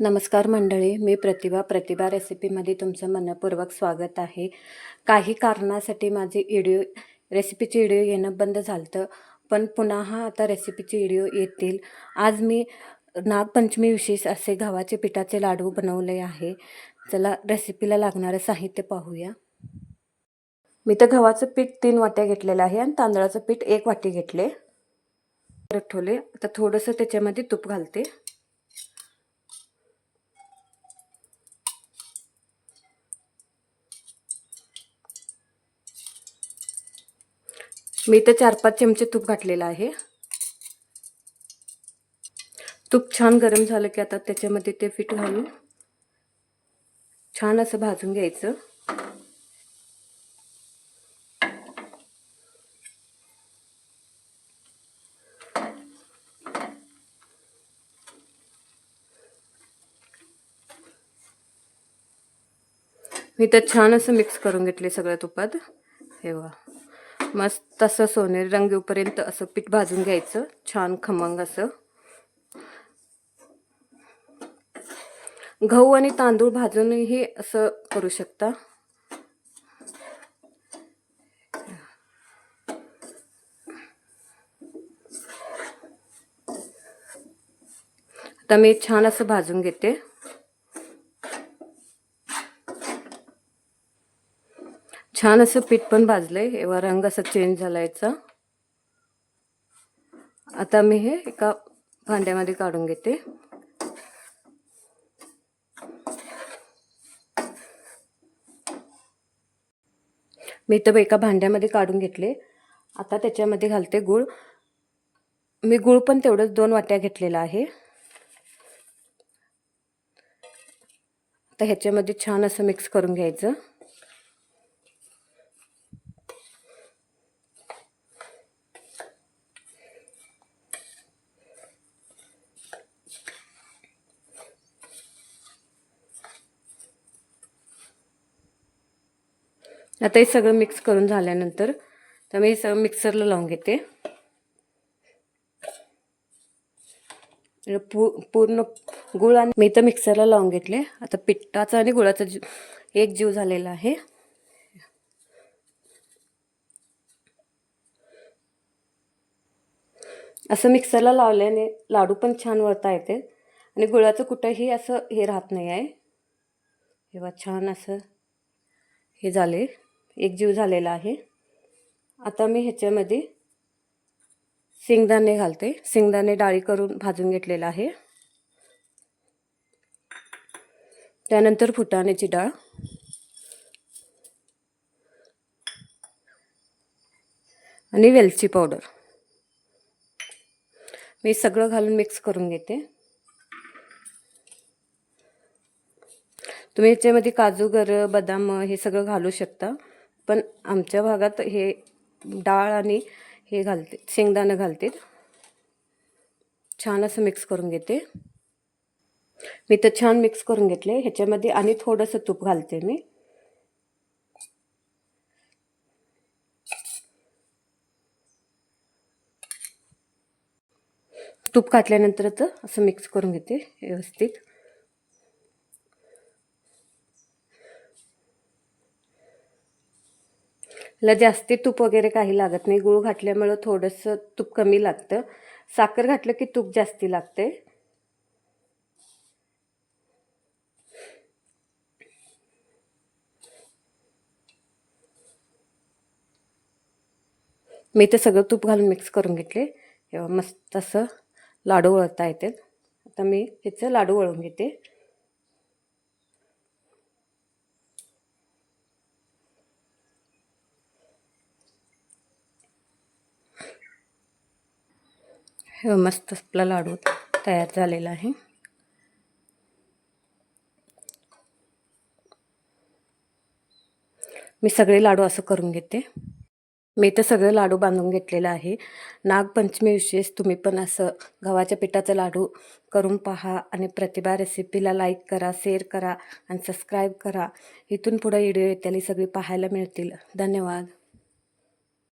नमस्कार मंडळी मी प्रतिभा प्रतिभा रेसिपीमध्ये तुमचं मनपूर्वक स्वागत आहे. काही कारणासाठी माझी इडिओ रेसिपीची इडिओ येणं बंद झालं पण पुन्हा आता रेसिपीची इडिओ येतील. आज मी नागपंचमी विशेष असे गव्हाचे पिठाचे लाडू बनवले आहे. चला रेसिपीला लागणारं साहित्य पाहूया. मी तर गव्हाचं पीठ तीन वाट्या घेतलेलं आहे आणि तांदळाचं पीठ एक वाटी घेतले. ठेवले. आता थोडंसं त्याच्यामध्ये तूप घालते. मी तर चार पाच चमचे तूप घातलेलं आहे. तूप छान गरम झालं की आता त्याच्यामध्ये ते पीठ घालून छान असं भाजून घ्यायचं. मी तर छान असं मिक्स करून घेतले सगळ्या तुपात. हे वा मस्त असं सोनेरी रंग येऊपर्यंत असं पीठ भाजून घ्यायचं. छान खमंग असं. गहू आणि तांदूळ भाजूनही असं करू शकता. आता मी छान असं भाजून घेते. छान असं पीठ पण भाजलंय. एव्हा रंग असा चेंज झाला याचा आता मी हे एका भांड्यामध्ये काढून घेते. मी तर एका भांड्यामध्ये काढून घेतले. आता त्याच्यामध्ये घालते गूळ. मी गूळ पण तेवढंच दोन वाट्या घेतलेला आहे. आता ह्याच्यामध्ये छान असं मिक्स करून घ्यायचं. आता हे सगळं मिक्स करून झाल्यानंतर तर मी सगळं मिक्सरला लावून घेते. पू पूर्ण गुळ आणि मी तर मिक्सरला लावून घेतले. आता पिठाचा आणि गुळाचा एक जीव झालेला आहे. असं मिक्सरला लावल्याने लाडू पण छान वळता येते. आणि गुळाचं कुठंही असं हे राहत नाही आहे. तेव्हा छान असं हे झाले. एकजीव झालेला आहे. आता मी ह्याच्यामध्ये शेंगदाणे घालते. शेंगदाणे डाळी करून भाजून घेतलेला आहे. त्यानंतर फुटाण्याची डाळ. आणि वेलची पावडर. मी सगळं घालून मिक्स करून घेते. तुम्ही याच्यामध्ये काजू गर बदाम हे सगळं घालू शकता. पण आमच्या भागात हे डाळ आणि हे घालते शेंगदाणं घालते. छान असं मिक्स करून घेते. मी तर छान मिक्स करून घेतले. ह्याच्यामध्ये आणि थोडंसं तूप घालते मी. तूप घातल्यानंतरच असं मिक्स करून घेते व्यवस्थित. ला जास्ती तूप वगैरे काही लागत नाही. गूळ घातल्यामुळं थोडंसं तूप कमी लागतं. साखर घातलं की तूप जास्ती लागते. मी ते सगळं तूप घालून मिक्स करून घेतले. तेव्हा मस्त असं लाडू वळता येते आता मी त्याचं लाडू वळून घेते. हे मस्त आपला लाडू तयार झालेला आहे. मी सगळे लाडू असं करून घेते. मी तर सगळे लाडू बांधून घेतलेलं आहे. नागपंचमी विशेष तुम्ही पण असं गव्हाच्या पिठाचं लाडू करून पहा आणि प्रतिभा रेसिपीला लाईक करा शेअर करा आणि सबस्क्राईब करा. इथून पुढे व्हिडिओ येत्याली सगळी पाहायला मिळतील. धन्यवाद.